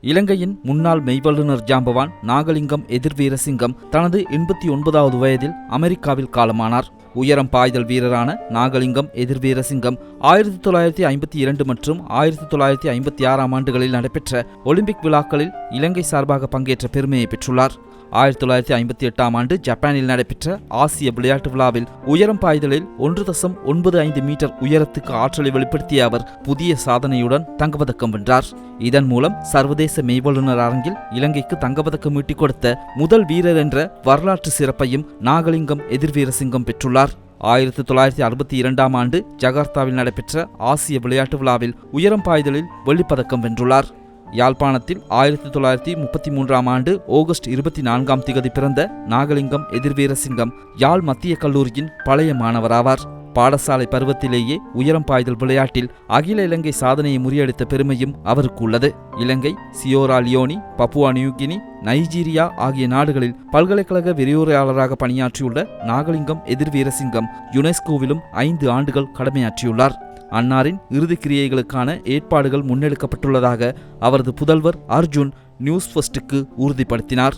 இலங்கையின் முன்னாள் மெய்வல்லுநர் ஜாம்பவான் நாகலிங்கம் எதிர்வீரசிங்கம் தனது எண்பத்தி ஒன்பதாவது வயதில் அமெரிக்காவில் காலமானார். உயரம் பாய்தல் வீரரான நாகலிங்கம் எதிர்வீரசிங்கம் ஆயிரத்தி தொள்ளாயிரத்தி ஐம்பத்தி இரண்டு மற்றும் ஆயிரத்தி தொள்ளாயிரத்தி ஐம்பத்தி ஆறாம் ஆண்டுகளில் நடைபெற்ற ஒலிம்பிக் விழாக்களில் இலங்கை சார்பாக பங்கேற்ற பெருமையை பெற்றுள்ளார். ஆயிரத்தி தொள்ளாயிரத்தி ஐம்பத்தி எட்டாம் ஆண்டு ஜப்பானில் நடைபெற்ற ஆசிய விளையாட்டு விழாவில் உயரம் பாய்தலில் ஒன்று தசம் ஒன்பது ஐந்து மீட்டர் உயரத்துக்கு ஆற்றலை வெளிப்படுத்திய அவர் புதிய சாதனையுடன் தங்கப்பதக்கம் வென்றார். இதன் மூலம் சர்வதேச மெய்வல்லுநர் அரங்கில் இலங்கைக்கு தங்கப்பதக்கம் ஈட்டிக் கொடுத்த முதல் வீரர் என்ற வரலாற்று சிறப்பையும் நாகலிங்கம் எதிர்வீரசிங்கம் பெற்றுள்ளார். ஆயிரத்தி தொள்ளாயிரத்தி அறுபத்தி இரண்டாம் ஆண்டு ஜகார்த்தாவில் நடைபெற்ற ஆசிய விளையாட்டு விழாவில் உயரம் பாய்தலில் வெள்ளிப்பதக்கம் வென்றுள்ளார். யாழ்ப்பாணத்தில் ஆயிரத்தி தொள்ளாயிரத்தி முப்பத்தி மூன்றாம் ஆண்டு ஆகஸ்ட் இருபத்தி நான்காம் திகதி பிறந்த நாகலிங்கம் எதிர்வீரசிங்கம் யாழ் மத்திய கல்லூரியின் பழைய மாணவராவார். பாடசாலை பருவத்திலேயே உயரம் பாய்தல் விளையாட்டில் அகில இலங்கை சாதனையை முறியடித்த பெருமையும் அவருக்கு உள்ளது Ilangai Sierra Leone Papua New Guinea Nigeria ஆகிய நாடுகளில் பல்கலைக்கழக விரிவுரையாளராக பணியாற்றியுள்ள நாகலிங்கம் எதிர்வீரசிங்கம் யுனெஸ்கோவிலும் ஐந்து ஆண்டுகள் கடமையாற்றியுள்ளார். அன்னாரின் இறுதிக்கிரியைகளுக்கான ஏற்பாடுகள் முன்னெடுக்கப்பட்டுள்ளதாக அவரது புதல்வர் அர்ஜுன் நியூஸ் ஃபர்ஸ்டுக்கு உறுதிப்படுத்தினார்.